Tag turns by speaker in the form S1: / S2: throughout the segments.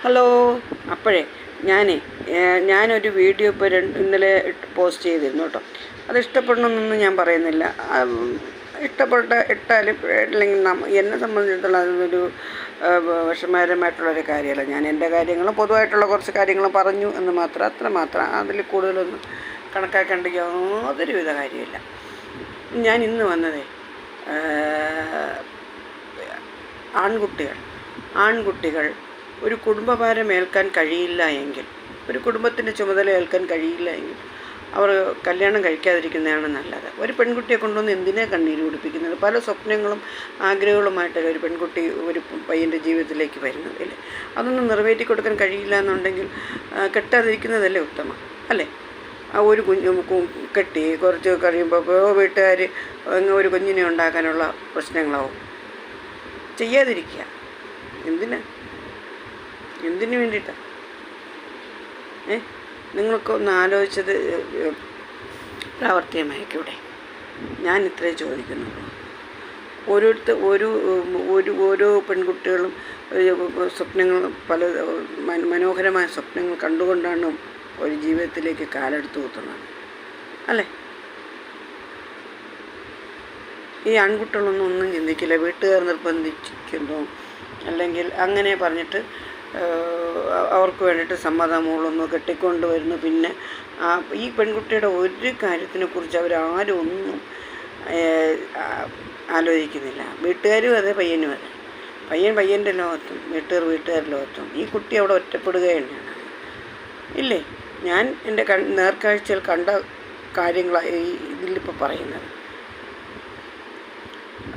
S1: Hello അപ്പോഴേ ഞാനേ ഞാനൊരു വീഡിയോ ഇപ്പോൾ രണ്ട് ഇന്നലെ പോസ്റ്റ് ചെയ്തിരുന്നു കേട്ടോ. അത് ഇഷ്ടപ്പെടണമെന്നൊന്നും ഞാൻ പറയുന്നില്ല. ഇഷ്ടപ്പെട്ട ഇട്ടാലും അല്ലെങ്കിൽ നമ്മ എന്നെ സംബന്ധിച്ചിടത്തോളം അതൊരു വിഷമകരമായിട്ടുള്ളൊരു കാര്യമല്ല. ഞാൻ എന്റെ കാര്യങ്ങളും പൊതുവായിട്ടുള്ള കുറച്ച് കാര്യങ്ങൾ പറഞ്ഞു എന്ന് മാത്രം അത്ര മാത്രം. അതിൽ കൂടുതലൊന്നും കണക്കാക്കേണ്ട യാതൊരു വിധ കാര്യമില്ല. ഞാൻ ഇന്ന് വന്നതേ ആൺകുട്ടികൾ. ആൺകുട്ടികൾ ഒരു കുടുംബഭാരം ഏൽക്കാൻ കഴിയില്ല എങ്കിൽ ഒരു കുടുംബത്തിന്റെ ചുമതല ഏൽക്കാൻ കഴിയില്ല എങ്കിൽ അവർ കല്യാണം കഴിക്കാതിരിക്കുന്നതാണ് നല്ലത്. ഒരു പെൺകുട്ടിയെ കൊണ്ടുവന്ന് എന്തിനാ കണ്ണീര് കുടിപ്പിക്കുന്നത് പല സ്വപ്നങ്ങളും ആഗ്രഹങ്ങളുമായിട്ട് ഒരു പെൺകുട്ടി ഒരു പയ്യന്റെ ജീവിതത്തിലേക്ക് വരുന്നത് അല്ലേ? അതൊന്നും നിറവേറ്റി കൊടുക്കാൻ കഴിയില്ല എന്നുണ്ടെങ്കിൽ കെട്ടാതിരിക്കുന്നതല്ലേ ഉത്തമം അല്ലേ? ആ ഒരു കുഞ്ഞ് കെട്ടി കുറച്ച് കഴിയുമ്പോൾ വീട്ടുകാർ ഒരു കുഞ്ഞിനെ ഉണ്ടാക്കാനുള്ള പ്രശ്നങ്ങളാവും. ചെയ്യാതിരിക്കുക. എന്തിനാ? എന്തിനു വേണ്ടിയിട്ടാണ് ഏ? നിങ്ങൾക്കൊന്ന് ആലോചിച്ചത് ഏ, പ്രാവർത്തികമായിക്കൂടെ ഞാൻ ഇത്രേ ചോദിക്കുന്നുള്ളൂ. ഓരോരുത്തർ ഒരു ഒരു ഓരോ പെൺകുട്ടികളും സ്വപ്നങ്ങൾ പല മനോഹരമായ സ്വപ്നങ്ങൾ കണ്ടുകൊണ്ടാണ് ഒരു ജീവിതത്തിലേക്ക് കാലെടുത്ത് കുത്തുന്നത്. അല്ലേ? ഈ ആൺകുട്ടികളൊന്നും ഒന്നും ചിന്തിക്കില്ല. വീട്ടുകാർ നിർബന്ധിക്കുന്നു അല്ലെങ്കിൽ അങ്ങനെ പറഞ്ഞിട്ട് അവർക്ക് വേണ്ടിയിട്ട് സമ്മതമൂളൊന്നു കെട്ടിക്കൊണ്ട് വരുന്നു പിന്നെ ഈ പെൺകുട്ടിയുടെ ഒരു കാര്യത്തിനെക്കുറിച്ച് അവരാരും ഒന്നും ആലോചിക്കുന്നില്ല. വീട്ടുകാരും അതെ പയ്യനും അതെ. പയ്യൻ പയ്യന്റെ ലോകത്തും വീട്ടുകാർ വീട്ടുകാരുടെ ലോകത്തും. ഈ കുട്ടി അവിടെ ഒറ്റപ്പെടുകയാണ്. ഇല്ലേ? ഞാൻ എന്റെ കൺ നേർക്കാഴ്ചയിൽ കണ്ട കാര്യങ്ങളാണ് ഈ ഇതിലിപ്പോൾ പറയുന്നത്.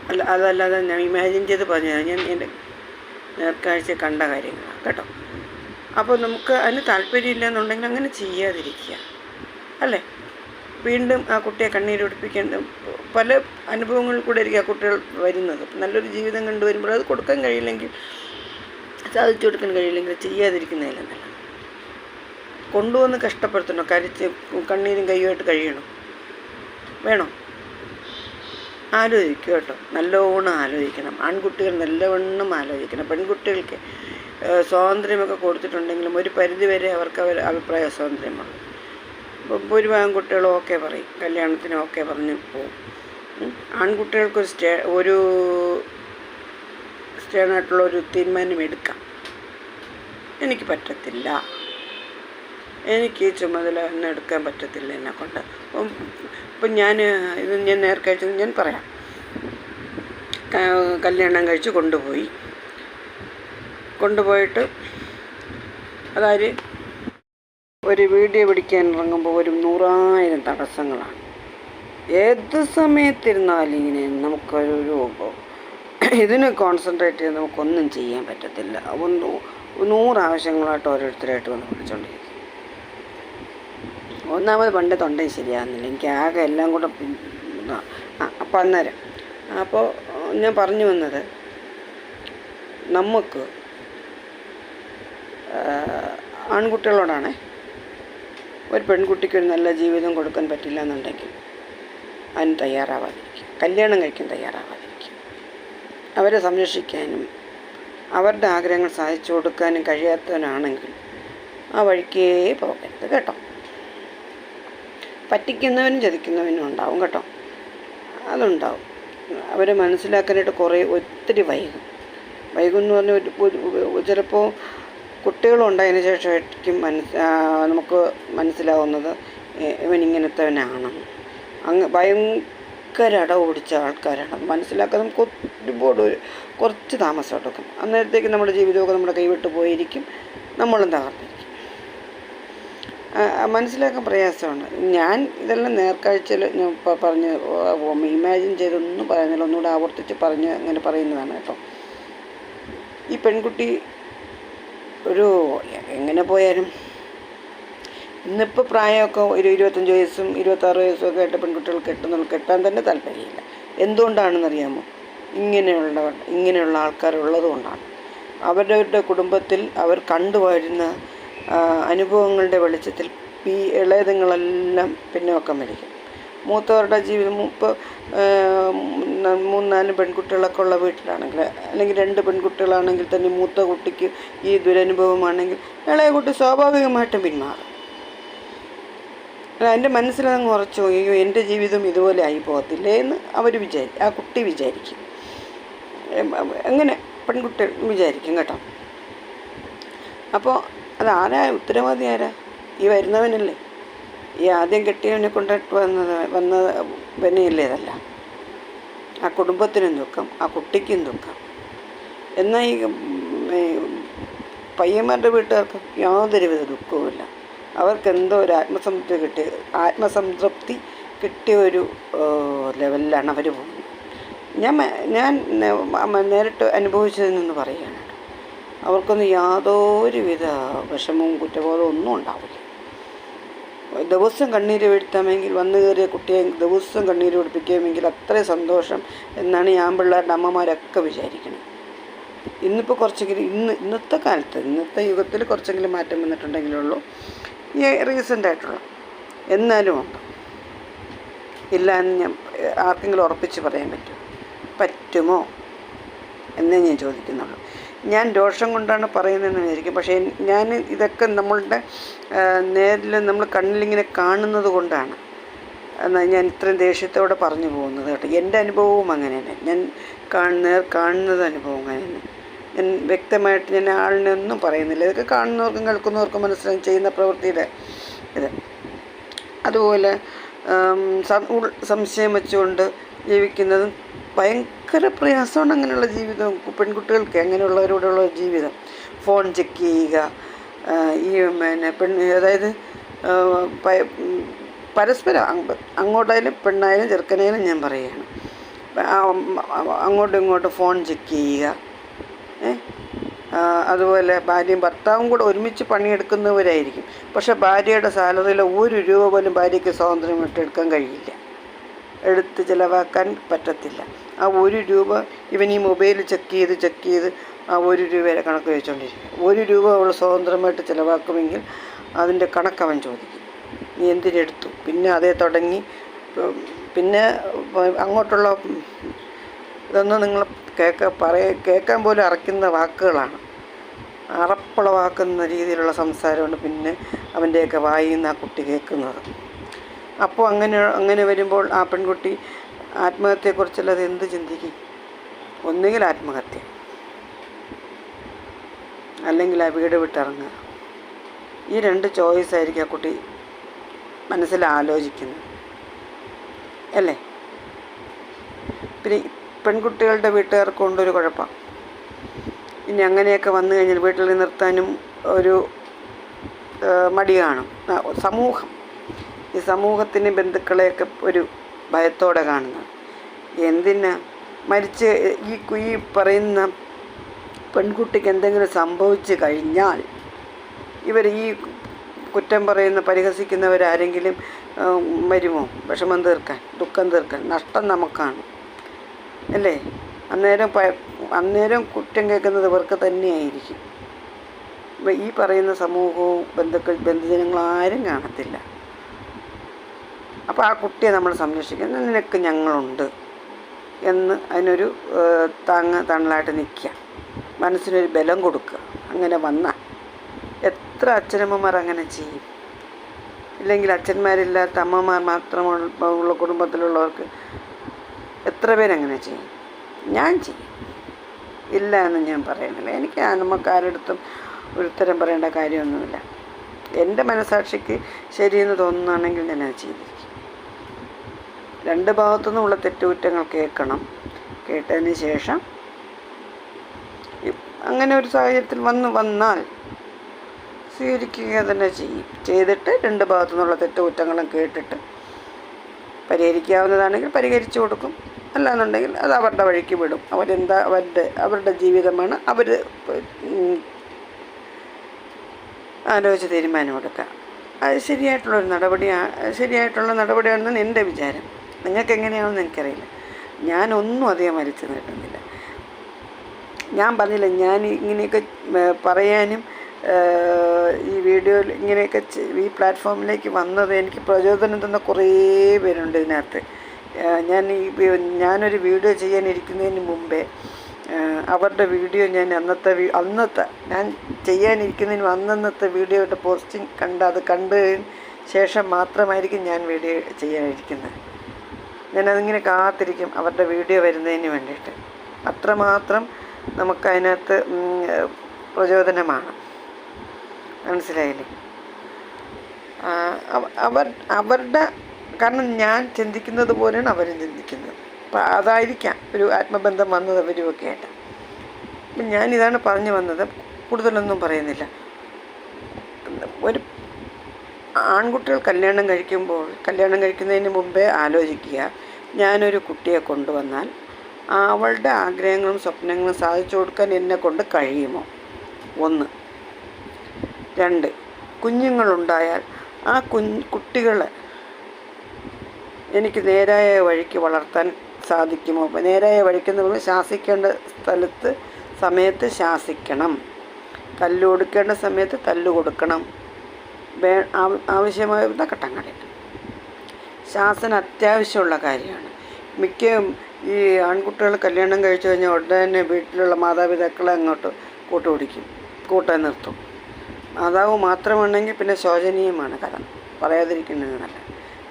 S1: അല്ല അതല്ലാതെ ഞാൻ ഇമാജിൻ ചെയ്ത് പറഞ്ഞതാണ് ഞാൻ എന്റെ നേർക്കാഴ്ച കണ്ട കാര്യങ്ങളാണ് കേട്ടോ. അപ്പോൾ നമുക്ക് അതിന് താല്പര്യമില്ലെന്നുണ്ടെങ്കിൽ അങ്ങനെ ചെയ്യാതിരിക്കുക. അല്ലേ? വീണ്ടും ആ കുട്ടിയെ കണ്ണീരൊടിപ്പിക്കേണ്ട പല അനുഭവങ്ങളിൽ കൂടെ ആയിരിക്കും ആ കുട്ടികൾ വരുന്നത്. നല്ലൊരു ജീവിതം കണ്ടുവരുമ്പോൾ അത് കൊടുക്കാൻ കഴിയില്ലെങ്കിൽ സാധിച്ചു കൊടുക്കാൻ കഴിയില്ലെങ്കിൽ ചെയ്യാതിരിക്കുന്നതിലും നല്ല കൊണ്ടുവന്ന് കഷ്ടപ്പെടുത്തണോ. കരിച്ച് കണ്ണീരും കയ്യുമായിട്ട് കഴിയണം. വേണോ? ആലോചിക്കുക കേട്ടോ. നല്ലവണ്ണം ആലോചിക്കണം. ആൺകുട്ടികൾ നല്ലവണ്ണം ആലോചിക്കണം. പെൺകുട്ടികൾക്ക് സ്വാതന്ത്ര്യമൊക്കെ കൊടുത്തിട്ടുണ്ടെങ്കിലും ഒരു പരിധിവരെ അവർക്ക് അവർ അഭിപ്രായ സ്വാതന്ത്ര്യമാണ്. ഭൂരിഭാഗം കുട്ടികളും ഓക്കെ പറയും കല്യാണത്തിന് ഓക്കെ പറഞ്ഞ് ഉം. ആൺകുട്ടികൾക്കൊരു സ്റ്റേ ഒരു സ്റ്റേണായിട്ടുള്ള ഒരു തീരുമാനം എടുക്കാം. എനിക്ക് പറ്റത്തില്ല. എനിക്ക് ഈ ചുമതല ഒന്നും എടുക്കാൻ പറ്റത്തില്ല എന്നെ കൊണ്ട്. ഇപ്പം ഞാൻ ഇത് ഞാൻ നേർക്കഴിച്ചത് ഞാൻ പറയാം. കല്യാണം കഴിച്ച് കൊണ്ടുപോയി. കൊണ്ടുപോയിട്ട് അതായത് ഒരു വീഡിയോ പിടിക്കാൻ ഇറങ്ങുമ്പോൾ ഒരു നൂറായിരം തടസ്സങ്ങളാണ്. ഏത് സമയത്തിരുന്നാലും ഇങ്ങനെ നമുക്കൊരു ഇതിന് കോൺസെൻട്രേറ്റ് ചെയ്ത് നമുക്കൊന്നും ചെയ്യാൻ പറ്റത്തില്ല. ഒന്ന് നൂറ് ആവശ്യങ്ങളായിട്ട് ഓരോരുത്തരായിട്ട് വന്ന് പിടിച്ചോണ്ടിരിക്കും ഒന്നാമത് പണ്ട് തൊണ്ടയും ശരിയാകുന്നില്ല എനിക്ക് ആകെ എല്ലാം കൂടെ അപ്പം അന്നേരം. അപ്പോൾ ഞാൻ പറഞ്ഞു വന്നത് നമുക്ക് ആൺകുട്ടികളോടാണേ. ഒരു പെൺകുട്ടിക്ക് ഒരു നല്ല ജീവിതം കൊടുക്കാൻ പറ്റില്ല എന്നുണ്ടെങ്കിൽ അതിന് തയ്യാറാവാതിരിക്കും. കല്യാണം കഴിക്കാൻ തയ്യാറാവാതിരിക്കും. അവരെ സംരക്ഷിക്കാനും അവരുടെ ആഗ്രഹങ്ങൾ സാധിച്ചു കൊടുക്കാനും കഴിയാത്തവനാണെങ്കിൽ ആ വഴിക്കേ പോകരുത് കേട്ടോ. പറ്റിക്കുന്നവനും ചതിക്കുന്നവനും ഉണ്ടാവും കേട്ടോ. അതുണ്ടാവും. അവരെ മനസ്സിലാക്കാനായിട്ട് കുറേ ഒത്തിരി വൈകും. വൈകും എന്ന് പറഞ്ഞാൽ ചിലപ്പോൾ കുട്ടികളുണ്ടായതിന് ശേഷമായിരിക്കും മനസ് നമുക്ക് മനസ്സിലാവുന്നത് ഇവൻ അങ്ങ് ഭയങ്കര അടവ് പിടിച്ച ആൾക്കാരാണ് മനസ്സിലാക്കാൻ നമുക്ക് ഒരുപാട് ഒരു- കുറച്ച് താമസം എടുക്കും അന്നേരത്തേക്ക് നമ്മുടെ ജീവിതമൊക്കെ നമ്മുടെ കൈവിട്ട് പോയിരിക്കും. നമ്മളും തകർന്നിരിക്കും. മനസ്സിലാക്കാൻ പ്രയാസമാണ്. ഞാൻ ഇതെല്ലാം നേർക്കാഴ്ചയിൽ ഞാൻ പറഞ്ഞ് ഇമാജിൻ ചെയ്തൊന്നും പറയുന്നില്ല ഒന്നുകൂടെ ആവർത്തിച്ച് പറഞ്ഞ് അങ്ങനെ പറയുന്നതാണ് കേട്ടോ. ഈ പെൺകുട്ടി ഒരു എങ്ങനെ പോയാലും ഇന്നിപ്പോൾ പ്രായമൊക്കെ ഒരു ഇരുപത്തഞ്ച് വയസ്സും ഇരുപത്താറ് വയസ്സും ഒക്കെ ആയിട്ട് പെൺകുട്ടികൾ കെട്ടുന്നുള്ള കെട്ടാൻ തന്നെ താല്പര്യമില്ല. എന്തുകൊണ്ടാണെന്നറിയാമോ? ഇങ്ങനെയുള്ള ഇങ്ങനെയുള്ള ആൾക്കാരുള്ളത് കൊണ്ടാണ്. അവരവരുടെ കുടുംബത്തിൽ അവർ കണ്ടുവരുന്ന അനുഭവങ്ങളുടെ വെളിച്ചത്തിൽ ഈ ഇളയതുങ്ങളെല്ലാം പിന്നോക്കം വലിക്കും മൂത്തവരുടെ ജീവിതം ഇപ്പോൾ മൂന്നാൽ പെൺകുട്ടികളൊക്കെ ഉള്ള വീട്ടിലാണെങ്കിൽ അല്ലെങ്കിൽ രണ്ട് പെൺകുട്ടികളാണെങ്കിൽ തന്നെ മൂത്ത കുട്ടിക്ക് ഈ ദുരനുഭവമാണെങ്കിൽ ഇളയ കുട്ടി സ്വാഭാവികമായിട്ടും പിന്മാറും. എന്റെ മനസ്സിലങ്ങ് ഉറച്ചു അയ്യോ എന്റെ ജീവിതം ഇതുപോലെ ആയി പോകത്തില്ലേ എന്ന് അവർ വിചാരി ആ കുട്ടി വിചാരിക്കും. എങ്ങനെ പെൺകുട്ടി പെൺകുട്ടികൾ വിചാരിക്കും കേട്ടോ. അപ്പോൾ അത് ആരാ ഉത്തരവാദി ആരാ? ഈ വരുന്നവനല്ലേ. ഈ ആദ്യം കെട്ടിയവനെ കൊണ്ടിട്ട് വന്നത് വന്ന വനയില്ലേതല്ല ആ കുടുംബത്തിനും ദുഃഖം ആ കുട്ടിക്കും ദുഃഖം. എന്നാൽ ഈ പയ്യന്മാരുടെ വീട്ടുകാർക്ക് യാതൊരുവിധ ദുഃഖവുമില്ല. അവർക്ക് എന്തോ ഒരു ആത്മസംതൃപ്തി കിട്ടിയ ആത്മസംതൃപ്തി കിട്ടിയ ഒരു ലെവലിലാണ് അവർ പോകുന്നത്. ഞാൻ ഞാൻ നേരിട്ട് അനുഭവിച്ചതിൽ പറയുകയാണ്. അവർക്കൊന്നും യാതൊരുവിധ വിഷമവും കുറ്റബോധവും ഒന്നും ഉണ്ടാവില്ല. ദിവസം കണ്ണീര് വീഴ്ത്താമെങ്കിൽ വന്നു കയറിയ കുട്ടിയെ ദിവസം കണ്ണീര് പിടിപ്പിക്കാമെങ്കിൽ അത്രയും സന്തോഷം എന്നാണ് ഈ ആൺപിള്ളേരുടെ അമ്മമാരൊക്കെ വിചാരിക്കുന്നത് ഇന്നിപ്പോൾ കുറച്ചെങ്കിലും ഇന്ന് ഇന്നത്തെ കാലത്ത് ഇന്നത്തെ യുഗത്തിൽ കുറച്ചെങ്കിലും മാറ്റം വന്നിട്ടുണ്ടെങ്കിലുള്ളൂ. ഈ റീസെന്റ് ആയിട്ടുള്ള എന്നാലും ഉണ്ട് ഇല്ല എന്ന് ഞാൻ ആർക്കെങ്കിലും ഉറപ്പിച്ച് പറയാൻ പറ്റുമോ പറ്റുമോ? എന്നേ ഞാൻ ചോദിക്കുന്നുള്ളൂ. ഞാൻ രോഷം കൊണ്ടാണ് പറയുന്നതെന്ന് വിചാരിക്കും. പക്ഷേ ഞാൻ ഇതൊക്കെ നമ്മളുടെ നേരിൽ നമ്മൾ കണ്ണിലിങ്ങനെ കാണുന്നത് കൊണ്ടാണ്. എന്നാൽ ഞാൻ ഇത്രയും ദേഷ്യത്തോടെ പറഞ്ഞു പോകുന്നത് കേട്ടോ. എന്റെ അനുഭവവും അങ്ങനെ തന്നെ. ഞാൻ കാണുന്ന കാണുന്നത് അനുഭവം അങ്ങനെ തന്നെ. ഞാൻ വ്യക്തമായിട്ട് ഞാൻ ആളിനെ ഒന്നും പറയുന്നില്ല. ഇതൊക്കെ കാണുന്നവർക്കും കേൾക്കുന്നവർക്കും മനസ്സിലാക്കി ചെയ്യുന്ന പ്രവൃത്തിയുടെ ഇത്. അതുപോലെ സംശയം വെച്ചുകൊണ്ട് ജീവിക്കുന്നതും ഭയങ്കര പ്രയാസമാണ് അങ്ങനെയുള്ള ജീവിതം. പെൺകുട്ടികൾക്ക് അങ്ങനെയുള്ളവരോടുള്ള ജീവിതം? ഫോൺ ചെക്ക് ചെയ്യുക ഈ പിന്നെ പെൺ അതായത് പരസ്പരം അങ്ങ് അങ്ങോട്ടായാലും പെണ്ണായാലും ചെറുക്കനായാലും ഞാൻ പറയുകയാണ്. അങ്ങോട്ടും ഇങ്ങോട്ടും ഫോൺ ചെക്ക് ചെയ്യുക? അതുപോലെ ഭാര്യയും ഭർത്താവും കൂടെ ഒരുമിച്ച് പണിയെടുക്കുന്നവരായിരിക്കും. പക്ഷെ ഭാര്യയുടെ സാലറിയിൽ ഒരു രൂപ പോലും ഭാര്യയ്ക്ക് സ്വാതന്ത്ര്യം എടുക്കാൻ കഴിയില്ല. എടുത്ത് ചിലവാക്കാൻ പറ്റത്തില്ല. ആ ഒരു രൂപ ഇവൻ ഈ മൊബൈൽ ചെക്ക് ചെയ്ത് ചെക്ക് ചെയ്ത് ആ ഒരു രൂപയുടെ കണക്ക് വെച്ചുകൊണ്ടിരിക്കും ഒരു രൂപ അവൾ സ്വതന്ത്രമായിട്ട് ചിലവാക്കുമെങ്കിൽ അതിന്റെ കണക്ക് അവൻ ചോദിക്കും. നീ എന്തിനെടുത്തു? പിന്നെ അതേ തുടങ്ങി. പിന്നെ അങ്ങോട്ടുള്ള ഇതൊന്നും നിങ്ങൾ കേൾക്ക പറയ കേൾക്കാൻ പോലും അറയ്ക്കുന്ന വാക്കുകളാണ്. അറപ്പുളവാക്കുന്ന രീതിയിലുള്ള സംസാരമാണ് പിന്നെ അവന്റെയൊക്കെ വായിൽ നിന്ന് ആ കുട്ടി കേൾക്കുന്നത്. അപ്പോൾ അങ്ങനെ അങ്ങനെ വരുമ്പോൾ ആ പെൺകുട്ടി ആത്മഹത്യയെക്കുറിച്ചല്ലാതെ എന്ത് ചിന്തിക്കും? ഒന്നുകിൽ ആത്മഹത്യ. അല്ലെങ്കിൽ ആ വീട് വിട്ടിറങ്ങുക. ഈ രണ്ട് ചോയ്സ് ആയിരിക്കും ആ കുട്ടി മനസ്സിൽ ആലോചിക്കുന്നത്. അല്ലേ? പിന്നെ പെൺകുട്ടികളുടെ വീട്ടുകാർക്ക് കൊണ്ടൊരു കുഴപ്പം. ഇനി അങ്ങനെയൊക്കെ വന്നു കഴിഞ്ഞാൽ വീട്ടിൽ നിർത്താനും ഒരു മടി കാണും. സമൂഹം. ഈ സമൂഹത്തിന് ബന്ധുക്കളെയൊക്കെ ഒരു ഭയത്തോടെ കാണുന്നത്. എന്തിനാ? മരിച്ച് ഈ ഈ പറയുന്ന പെൺകുട്ടിക്ക് എന്തെങ്കിലും സംഭവിച്ചു കഴിഞ്ഞാൽ ഇവർ ഈ കുറ്റം പറയുന്ന പരിഹസിക്കുന്നവരാരെങ്കിലും വരുമോ വിഷമം തീർക്കാൻ ദുഃഖം തീർക്കാൻ നഷ്ടം നമുക്കാണ്. അല്ലേ? അന്നേരം അന്നേരം കുറ്റം കേൾക്കുന്നത് ഇവർക്ക് തന്നെയായിരിക്കും. ഈ പറയുന്ന സമൂഹവും ബന്ധുക്കൾ ബന്ധുജനങ്ങളാരും കാണത്തില്ല. അപ്പോൾ ആ കുട്ടിയെ നമ്മൾ സംരക്ഷിക്കുന്ന നിനക്ക് ഞങ്ങളുണ്ട് എന്ന് അതിനൊരു താങ്ങ തണലായിട്ട് നിൽക്കുക. മനസ്സിനൊരു ബലം കൊടുക്കുക. അങ്ങനെ വന്നാൽ എത്ര അച്ഛനമ്മമാർ അങ്ങനെ ചെയ്യും? ഇല്ലെങ്കിൽ അച്ഛന്മാരില്ലാത്ത അമ്മമാർ മാത്രമുള്ള കുടുംബത്തിലുള്ളവർക്ക് എത്ര പേരങ്ങനെ ചെയ്യും? ഞാൻ ചെയ്യും. ഇല്ല എന്ന് ഞാൻ പറയുന്നില്ല. എനിക്ക് നമുക്ക് ആരുടെടുത്തും ഒരു ഉത്തരം പറയേണ്ട കാര്യമൊന്നുമില്ല. എന്റെ മനസാക്ഷിക്ക് ശരിയെന്ന് തോന്നുകയാണെങ്കിൽ ഞാൻ അത് ചെയ്തിരിക്കും രണ്ട് ഭാഗത്തുനിന്നുമുള്ള തെറ്റുകുറ്റങ്ങൾ കേൾക്കണം. കേട്ടതിന് ശേഷം അങ്ങനെ ഒരു സാഹചര്യത്തിൽ വന്ന് വന്നാൽ സ്വീകരിക്കുക തന്നെ ചെയ്യും ചെയ്തിട്ട് രണ്ട് ഭാഗത്തു നിന്നുള്ള തെറ്റുകുറ്റങ്ങളും കേട്ടിട്ട് പരിഹരിക്കാവുന്നതാണെങ്കിൽ പരിഹരിച്ചു കൊടുക്കും. അല്ലാന്നുണ്ടെങ്കിൽ അത് അവരുടെ വഴിക്ക് വിടും. അവരെന്താ അവരുടെ അവരുടെ ജീവിതമാണ് അവർ ആലോചിച്ച് തീരുമാനമെടുക്കുക അത് ശരിയായിട്ടുള്ളൊരു നടപടിയാണ് ശരിയായിട്ടുള്ള നടപടിയാണെന്നാണ് എന്റെ വിചാരം. നിങ്ങൾക്ക് എങ്ങനെയാണെന്ന് എനിക്കറിയില്ല. ഞാനൊന്നും അധികം വലിച്ചു നീട്ടുന്നില്ല ഞാൻ പറഞ്ഞില്ല ഞാൻ ഇങ്ങനെയൊക്കെ പറയാനും ഈ വീഡിയോയിൽ ഇങ്ങനെയൊക്കെ ഈ പ്ലാറ്റ്ഫോമിലേക്ക് വന്നത് എനിക്ക് പ്രചോദനം തന്ന കുറേ പേരുണ്ട് ഇതിനകത്ത്. ഞാൻ ഈ ഞാനൊരു വീഡിയോ ചെയ്യാനിരിക്കുന്നതിന് മുമ്പേ അവരുടെ വീഡിയോ ഞാൻ അന്നത്തെ അന്നത്തെ ഞാൻ ചെയ്യാനിരിക്കുന്നതിന് അന്നന്നത്തെ വീഡിയോയുടെ പോസ്റ്റിംഗ് കണ്ട് അത് കണ്ടതിന് ശേഷം മാത്രമായിരിക്കും ഞാൻ വീഡിയോ ചെയ്യാനിരിക്കുന്നത്. ഞാനതിങ്ങനെ കാത്തിരിക്കും അവരുടെ വീഡിയോ വരുന്നതിന് വേണ്ടിയിട്ട്. അത്രമാത്രം നമുക്കതിനകത്ത് പ്രചോദനമാണ്. മനസ്സിലായില്ലേ? അവർ അവരുടെ കാരണം ഞാൻ ചിന്തിക്കുന്നത് പോലെയാണ് അവരും ചിന്തിക്കുന്നത്. അപ്പം അതായിരിക്കാം ഒരു ആത്മബന്ധം വന്നത് അവരുമൊക്കെ ആയിട്ട് അപ്പം ഞാനിതാണ് പറഞ്ഞു വന്നത്. കൂടുതലൊന്നും പറയുന്നില്ല. ഒരു ആൺകുട്ടികൾ കല്യാണം കഴിക്കുമ്പോൾ കല്യാണം കഴിക്കുന്നതിന് മുമ്പേ ആലോചിക്കുക. ഞാനൊരു കുട്ടിയെ കൊണ്ടുവന്നാൽ അവളുടെ ആഗ്രഹങ്ങളും സ്വപ്നങ്ങളും സാധിച്ചു കൊടുക്കാൻ എന്നെ കൊണ്ട് കഴിയുമോ? ഒന്ന്. രണ്ട്. കുഞ്ഞുങ്ങളുണ്ടായാൽ ആ കുഞ്ഞ് കുട്ടികളെ എനിക്ക് നേരായ വഴിക്ക് വളർത്താൻ സാധിക്കുമോ? നേരായ വഴിക്ക് ശാസിക്കേണ്ട സ്ഥലത്ത് സമയത്ത് ശാസിക്കണം. തല്ലു കൊടുക്കേണ്ട സമയത്ത് തല്ലു കൊടുക്കണം. വേ ആവശ്യമായ ഘട്ടങ്ങളിൽ ശാസന അത്യാവശ്യമുള്ള കാര്യമാണ്. മിക്കയും ഈ ആൺകുട്ടികൾ കല്യാണം കഴിച്ചു കഴിഞ്ഞാൽ ഉടനെ തന്നെ വീട്ടിലുള്ള മാതാപിതാക്കളെ അങ്ങോട്ട് കൂട്ടുപിടിക്കും കൂട്ടാൻ നിർത്തും. മാതാവ് മാത്രമുണ്ടെങ്കിൽ പിന്നെ ശോചനീയമാണ് കഥ. പറയാതിരിക്കുന്നത്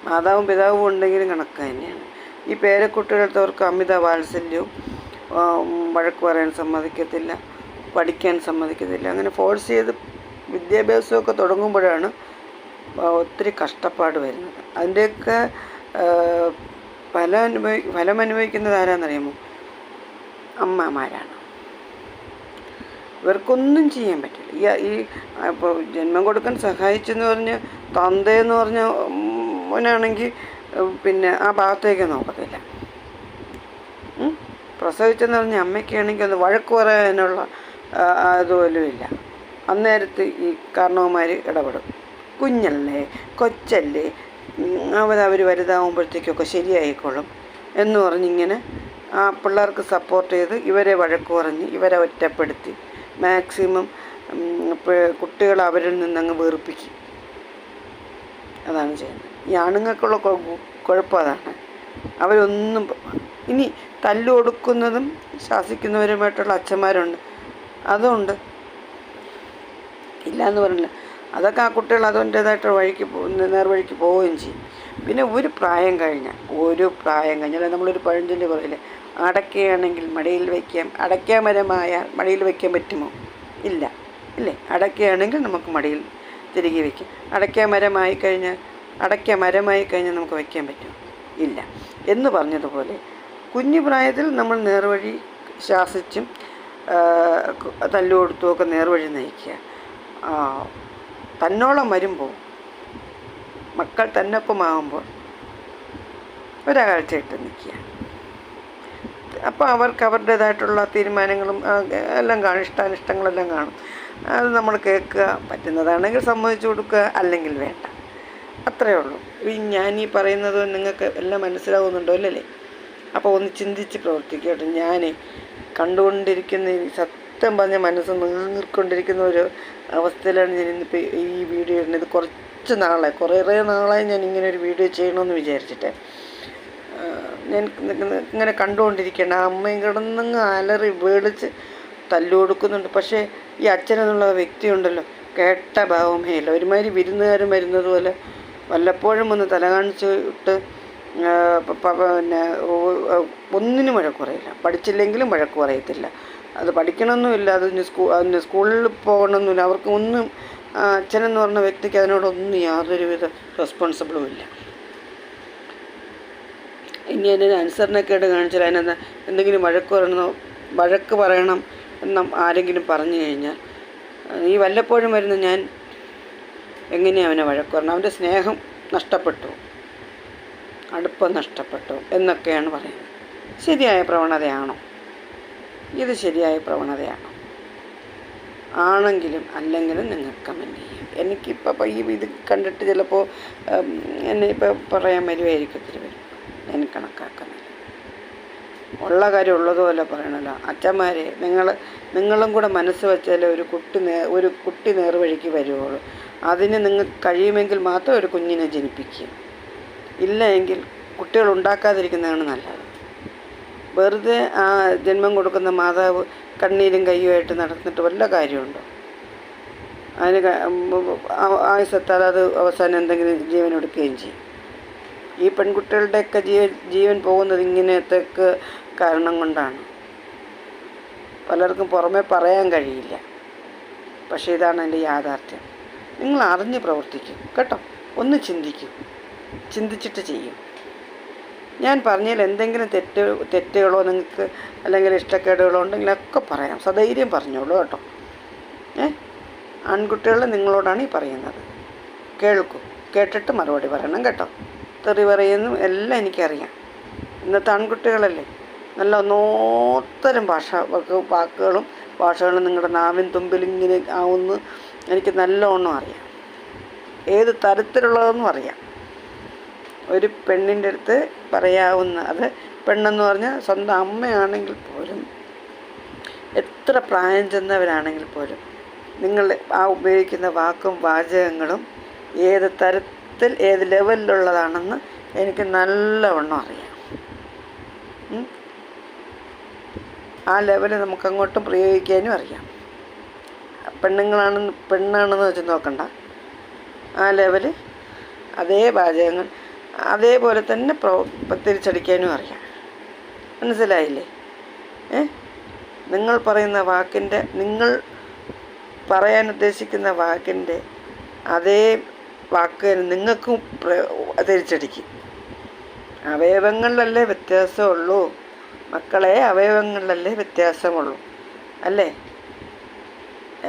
S1: മാതാവും പിതാവും ഉണ്ടെങ്കിലും കണക്ക് തന്നെയാണ്. ഈ പേരക്കുട്ടികളത്തവർക്ക് അമിത വാത്സല്യവും വഴക്ക് പറയാൻ സമ്മതിക്കത്തില്ല പഠിക്കാൻ സമ്മതിക്കത്തില്ല അങ്ങനെ ഫോഴ്സ് ചെയ്ത് വിദ്യാഭ്യാസമൊക്കെ തുടങ്ങുമ്പോഴാണ് ഒത്തിരി കഷ്ടപ്പാട് വരുന്നത്. അതിന്റെയൊക്കെ ഫല അനുഭവി ഫലം ആരാന്നറിയാമോ? അമ്മമാരാണ്. ഇവർക്കൊന്നും ചെയ്യാൻ പറ്റില്ല. ഈ ഈ ഇപ്പോൾ ജന്മം കൊടുക്കാൻ സഹായിച്ചെന്ന് പറഞ്ഞ് തന്തയെന്ന് പറഞ്ഞ മോനാണെങ്കിൽ പിന്നെ ആ ഭാഗത്തേക്ക് നോക്കത്തില്ല. പ്രസവിച്ചെന്ന് പറഞ്ഞ അമ്മയ്ക്കാണെങ്കിൽ അത് വഴക്ക് പറയാനുള്ള അതുപോലും ഇല്ല. അന്നേരത്ത് ഈ കാരണവന്മാർ ഇടപെടും. കുഞ്ഞല്ലേ കൊച്ചല്ലേ അവർ അവർ വലുതാവുമ്പോഴത്തേക്കൊക്കെ ശരിയായിക്കോളും എന്ന് പറഞ്ഞിങ്ങനെ ആ പിള്ളേർക്ക് സപ്പോർട്ട് ചെയ്ത് ഇവരെ വഴക്ക് പറഞ്ഞ് ഇവരെ ഒറ്റപ്പെടുത്തി. മാക്സിമം കുട്ടികൾ അവരിൽ നിന്നങ്ങ് വേർപ്പിക്കും അതാണ് ചെയ്യുന്നത്. ഈ ആണുങ്ങൾക്കുള്ള കുഴപ്പം അതാണ്. അവരൊന്നും ഇനി തല്ലു കൊടുക്കുന്നതും ശാസിക്കുന്നവരുമായിട്ടുള്ള അച്ഛന്മാരുണ്ട്. അതുണ്ട്. ഇല്ല എന്ന് പറഞ്ഞില്ല. അതൊക്കെ ആ കുട്ടികൾ അതിന്റേതായിട്ട് വഴിക്ക് നേർവഴിക്ക് പോവുകയും ചെയ്യും. പിന്നെ ഒരു പ്രായം കഴിഞ്ഞാൽ ഒരു പ്രായം കഴിഞ്ഞാൽ നമ്മളൊരു പഴഞ്ചൊല്ലി പറയില്ലേ അടയ്ക്കുകയാണെങ്കിൽ മടിയിൽ വയ്ക്കാം അടയ്ക്കാമരമായ മടിയിൽ വയ്ക്കാൻ പറ്റുമോ? ഇല്ല. ഇല്ലേ? അടയ്ക്കുകയാണെങ്കിൽ നമുക്ക് മടിയിൽ തിരികെ വയ്ക്കാം. അടയ്ക്കാൻ മരമായി കഴിഞ്ഞാൽ അടയ്ക്ക മരമായി കഴിഞ്ഞാൽ നമുക്ക് വയ്ക്കാൻ പറ്റുമോ? ഇല്ല. എന്ന് പറഞ്ഞതുപോലെ കുഞ്ഞു പ്രായത്തിൽ നമ്മൾ നേർവഴി ശാസിച്ചും തല്ലു കൊടുത്തുമൊക്കെ നേർവഴി നയിക്കുക. തന്നോളം വരുമ്പോൾ മക്കൾ തന്നൊപ്പമാകുമ്പോൾ ഒരാഴ്ചയിട്ട് നിൽക്കുക. അപ്പോൾ അവർക്ക് അവരുടേതായിട്ടുള്ള തീരുമാനങ്ങളും എല്ലാം കാണും ഇഷ്ടാനിഷ്ടങ്ങളെല്ലാം കാണും. അത് നമ്മൾ കേൾക്കുക പറ്റുന്നതാണെങ്കിൽ സമ്മതിച്ചു കൊടുക്കുക അല്ലെങ്കിൽ വേണ്ട. അത്രയേ ഉള്ളൂ. ഈ ഞാൻ ഈ പറയുന്നത് നിങ്ങൾക്ക് എല്ലാം മനസ്സിലാവുന്നുണ്ടോ അല്ലല്ലേ അപ്പോൾ ഒന്ന് ചിന്തിച്ച് പ്രവർത്തിക്കട്ടെ. ഞാൻ കണ്ടുകൊണ്ടിരിക്കുന്ന ഈ സത്യം പറഞ്ഞ മനസ്സ് നീർക്കൊണ്ടിരിക്കുന്ന ഒരു അവസ്ഥയിലാണ് ഞാൻ ഇന്നിപ്പോൾ ഈ വീഡിയോ ഇടുന്നത്. കുറച്ച് നാളെ കുറേ നാളായി ഞാൻ ഇങ്ങനെ ഒരു വീഡിയോ ചെയ്യണമെന്ന് വിചാരിച്ചിട്ട്. ഞാൻ ഇങ്ങനെ കണ്ടുകൊണ്ടിരിക്കുകയാണ്. ആ അമ്മയും കിടന്നങ്ങ് അലറി വേളിച്ച് തല്ലു കൊടുക്കുന്നുണ്ട് പക്ഷേ ഈ അച്ഛനെന്നുള്ള വ്യക്തിയുണ്ടല്ലോ. കേട്ട ഭാവമേ ഇല്ല ഒരുമാതിരി വിരുന്നുകാരും വരുന്നത് പോലെ വല്ലപ്പോഴും ഒന്ന് തല കാണിച്ചിട്ട് പിന്നെ ഒന്നിനും വഴക്ക് പറയില്ല. പഠിച്ചില്ലെങ്കിലും വഴക്ക് പറയത്തില്ല. അത് പഠിക്കണമെന്നുമില്ല അത് സ്കൂ അതിന് സ്കൂളിൽ പോകണമെന്നില്ല അവർക്ക് ഒന്നും അച്ഛനെന്ന് പറഞ്ഞ വ്യക്തിക്ക് അതിനോടൊന്നും യാതൊരുവിധ റെസ്പോൺസിബിളും ഇല്ല. ഇനി അതിന് അനുസരണക്കേട് കാണിച്ചാൽ അതിനെന്താ എന്തെങ്കിലും വഴക്ക് പറയണമെന്നോ വഴക്ക് പറയണം എന്നും ആരെങ്കിലും പറഞ്ഞു കഴിഞ്ഞാൽ ഈ വല്ലപ്പോഴും വരുന്ന ഞാൻ എങ്ങനെയാണ് അവനെ വഴക്ക് പറയണം അവന്റെ സ്നേഹം നഷ്ടപ്പെട്ടു. അടുപ്പം നഷ്ടപ്പെട്ടു എന്നൊക്കെയാണ് പറയുന്നത്. ശരിയായ പ്രവണതയാണോ? ഇത് ശരിയായ പ്രവണതയാണോ. ആണെങ്കിലും അല്ലെങ്കിലും നിങ്ങൾക്ക് കമന്റ് ചെയ്യാം എനിക്കിപ്പോൾ ഈ ഇത് കണ്ടിട്ട് ചിലപ്പോൾ എന്നെ ഇപ്പോൾ പറയാൻ വരുമായിരിക്കും ഒത്തിരി വരും ഞാൻ കണക്കാക്കുന്നില്ല. ഉള്ള കാര്യം ഉള്ളതുപോലെ പറയണല്ലോ. അച്ഛന്മാരെ നിങ്ങൾ നിങ്ങളും കൂടെ മനസ്സ് വെച്ചാലേ ഒരു കുട്ടി നേ ഒരു കുട്ടി നേർവഴിക്ക് വരുവുള്ളൂ. അതിന് നിങ്ങൾ കഴിയുമെങ്കിൽ മാത്രം ഒരു കുഞ്ഞിനെ ജനിപ്പിക്കുക. ഇല്ല എങ്കിൽ കുട്ടികൾ ഉണ്ടാക്കാതിരിക്കുന്നതാണ് നല്ലത്. വെറുതെ ആ ജന്മം കൊടുക്കുന്ന മാതാവ് കണ്ണീരും കയ്യുമായിട്ട് നടന്നിട്ട് വല്ല കാര്യമുണ്ടോ? അതിന് ക- ഉം, ആ- ആയുസ്സെത്താതെ അത് അവസാനം എന്തെങ്കിലും ജീവൻ എടുക്കുകയും ചെയ്യും. ഈ പെൺകുട്ടികളുടെയൊക്കെ ജീവൻ ജീവൻ പോകുന്നത് ഇങ്ങനത്തെയൊക്കെ കാരണം കൊണ്ടാണ്. പലർക്കും പുറമെ പറയാൻ കഴിയില്ല. പക്ഷേ ഇതാണ് എന്റെ യാഥാർത്ഥ്യം. നിങ്ങൾ അറിഞ്ഞ് പ്രവർത്തിക്കും. കേട്ടോ? ഒന്ന് ചിന്തിക്കും. ചിന്തിച്ചിട്ട് ചെയ്യും. ഞാൻ പറഞ്ഞതിൽ എന്തെങ്കിലും തെറ്റ് തെറ്റുകളോ നിങ്ങൾക്ക് അല്ലെങ്കിൽ ഇഷ്ടക്കേടുകളോ ഉണ്ടെങ്കിൽ ഒക്കെ പറയാം. സധൈര്യം പറഞ്ഞോളൂ കേട്ടോ. ഏ? ആൺകുട്ടികൾ നിങ്ങളോടാണ് ഈ പറയുന്നത്. കേൾക്കൂ. കേട്ടിട്ട് മറുപടി പറയണം കേട്ടോ. തെറി പറയുന്നു എല്ലാം എനിക്കറിയാം. ഇന്നത്തെ ആൺകുട്ടികളല്ലേ? നല്ല ഒന്നോത്തരം ഭാഷ വാക്കുകളും ഭാഷകളും നിങ്ങളുടെ നാവിൻ തുമ്പിൽ ഇങ്ങനെ ആവുന്നു. എനിക്ക് നല്ലോണം അറിയാം. ഏത് തരത്തിലുള്ളതെന്നും അറിയാം. ഒരു പെണ്ണിന്റെ അടുത്ത് പറയാവുന്ന അത് പെണ്ണെന്ന് പറഞ്ഞാൽ സ്വന്തം അമ്മയാണെങ്കിൽ പോലും എത്ര പ്രായം ചെന്നവരാണെങ്കിൽ പോലും നിങ്ങൾ ആ ഉപയോഗിക്കുന്ന വാക്കും വാചകങ്ങളും ഏത് തരത്തിൽ ഏത് ലെവലിലുള്ളതാണെന്ന് എനിക്ക് നല്ലവണ്ണം അറിയാം. ആ ലെവൽ നമുക്ക് അങ്ങോട്ടും പ്രയോഗിക്കാനും അറിയാം. പെണ്ണുങ്ങളാണെന്ന് പെണ്ണാണെന്ന് വെച്ച് നോക്കണ്ട. ആ ലെവൽ അതേ വാചകങ്ങൾ അതേപോലെ തന്നെ പ്രോ തിരിച്ചടിക്കാനും അറിയാം. മനസ്സിലായില്ലേ? ഏ? നിങ്ങൾ പറയുന്ന വാക്കിന്റെ നിങ്ങൾ പറയാൻ ഉദ്ദേശിക്കുന്ന വാക്കിന്റെ അതേ വാക്ക് നിങ്ങൾക്കും തിരിച്ചടിക്കും. അവയവങ്ങളിലല്ലേ വ്യത്യാസമുള്ളൂ. മക്കളെ അവയവങ്ങളിലല്ലേ വ്യത്യാസമുള്ളൂ. അല്ലേ?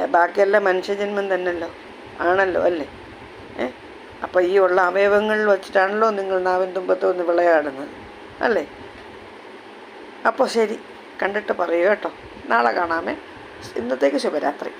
S1: ബാക്കിയെല്ലാം മനുഷ്യജന്മം തന്നെയല്ലോ. ആണല്ലോ അല്ലേ? അപ്പോൾ ഈ ഉള്ള അവയവങ്ങളിൽ വച്ചിട്ടാണല്ലോ നിങ്ങൾ നാവിൻ തുമ്പത്ത് വന്ന് വിളയാടുന്നത് അല്ലേ? അപ്പോൾ ശരി കണ്ടിട്ട് പറയൂ കേട്ടോ. നാളെ കാണാമേ. ഇന്നത്തേക്ക് ശുഭരാത്രി.